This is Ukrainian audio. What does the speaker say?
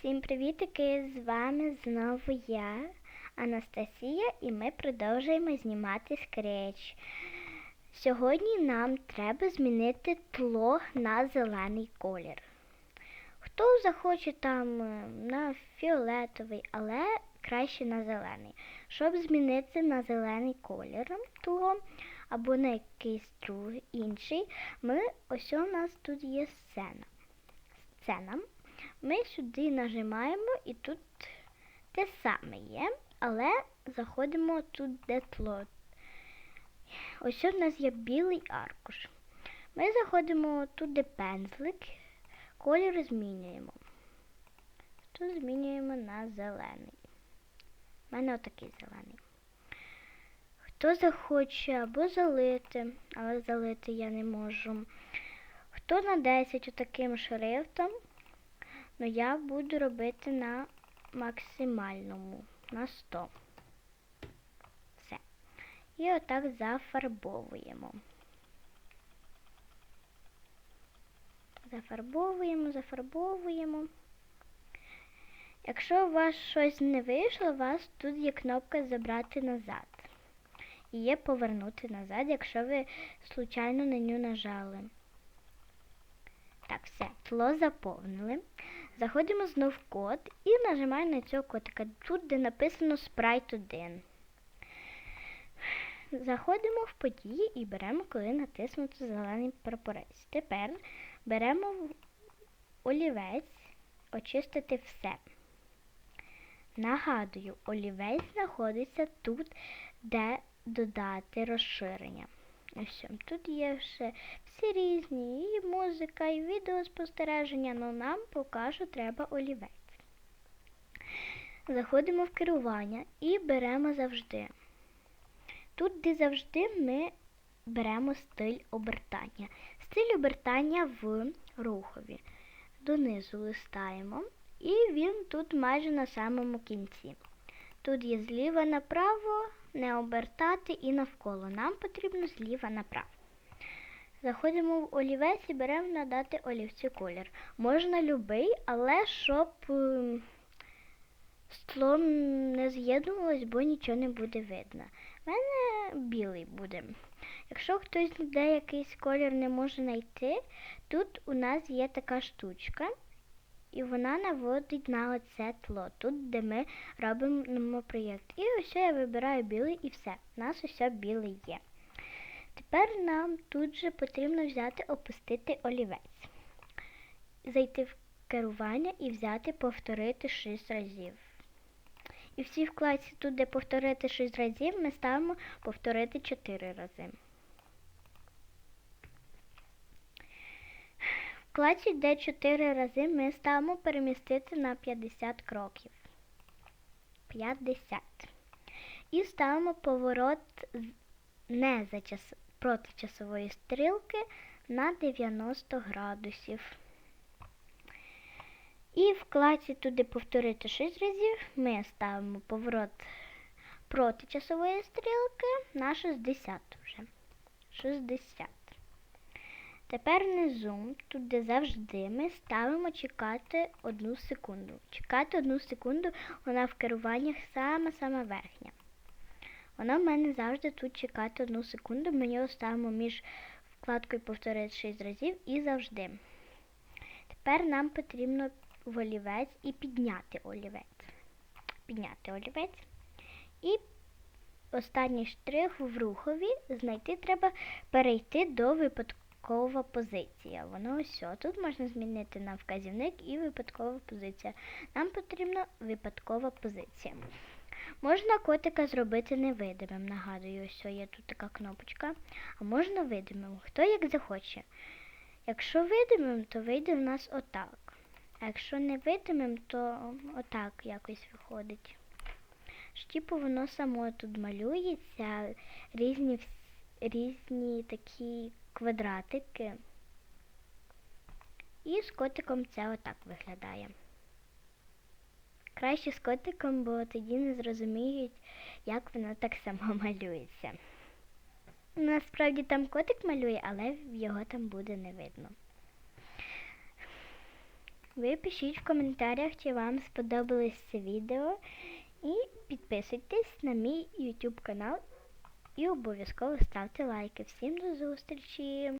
Всім привітики! З вами знову я, Анастасія, і ми продовжуємо знімати скреч. Сьогодні нам треба змінити тло на зелений колір. Хто захоче там е, на фіолетовий, але краще на зелений. Щоб змінити на зелений колір тло або на якийсь другий інший, ми ось у нас тут є сцена. Сцена. Ми сюди нажимаємо і тут те саме є, але заходимо тут, де тло. Ось у нас є білий аркуш. Ми заходимо тут, де пензлик, колір змінюємо. Тут змінюємо на зелений. У мене отакий зелений. Хто захоче або залити, але залити я не можу. Хто на 10 отаким шрифтом, Ну, я буду робити на максимальному, на 100. Все. І отак зафарбовуємо. Зафарбовуємо, зафарбовуємо. Якщо у вас щось не вийшло, у вас тут є кнопка Забрати назад. І є повернути назад, якщо ви случайно на нього нажали. Так, все, тло заповнили. Заходимо знов в код і нажимаємо на цього котика, тут, де написано Sprite 1. Заходимо в події і беремо, коли натиснуто зелений прапорець. Тепер беремо олівець, очистити все. Нагадую, олівець знаходиться тут, де додати розширення. Ось тут є ще всі різні, і музика, і відеоспостереження, але нам поки що треба олівець. Заходимо в керування і беремо завжди. Тут, де завжди, ми беремо стиль обертання. Стиль обертання в рухові. Донизу листаємо, і він тут майже на самому кінці. Тут є зліва направо, не обертати і навколо. Нам потрібно зліва направо. Заходимо в олівець і беремо надати олівцю колір. Можна любий, але щоб ем, стло не з'єднувалось, бо нічого не буде видно. У мене білий буде. Якщо хтось де якийсь колір не може знайти, тут у нас є така штучка. І вона наводить на оце тло, тут, де ми робимо проєкт. І ось я вибираю білий і все. У нас усе білий є. Тепер нам тут же потрібно взяти, опустити олівець, зайти в керування і взяти повторити 6 разів. І в цій вкладці, тут, де повторити 6 разів, ми ставимо повторити 4 рази. В вкладці, де 4 рази, ми ставимо перемістити на 50 кроків. 50. І ставимо поворот не за час, проти часової стрілки на 90 градусів. І в класі туди повторити 6 разів ми ставимо поворот проти часової стрілки на 60 вже. 60. Тепер внизу, тут де завжди, ми ставимо чекати одну секунду. Чекати одну секунду, вона в керуваннях сама-сама верхня. Вона в мене завжди тут чекати одну секунду. Ми його ставимо між вкладкою повторити 6 разів і завжди. Тепер нам потрібно в олівець і підняти олівець. Підняти олівець. І останній штрих в рухові знайти треба перейти до випадкова позиція. Воно ось. Тут можна змінити на вказівник і випадкова позиція. Нам потрібна випадкова позиція. Можна котика зробити невидимим. Нагадую, ось є тут така кнопочка. А можна видимим. Хто як захоче. Якщо видимим, то вийде в нас отак. А якщо не видимим, то отак якось виходить. Штіпу воно само тут малюється, різні різні такі квадратики. І з котиком це отак виглядає. Краще з котиком, бо тоді не зрозуміють, як воно так само малюється. Насправді там котик малює, але його там буде не видно. Ви пишіть в коментарях, чи вам сподобалось це відео. І підписуйтесь на мій YouTube канал. І обов'язково ставте лайки. Всім до зустрічі!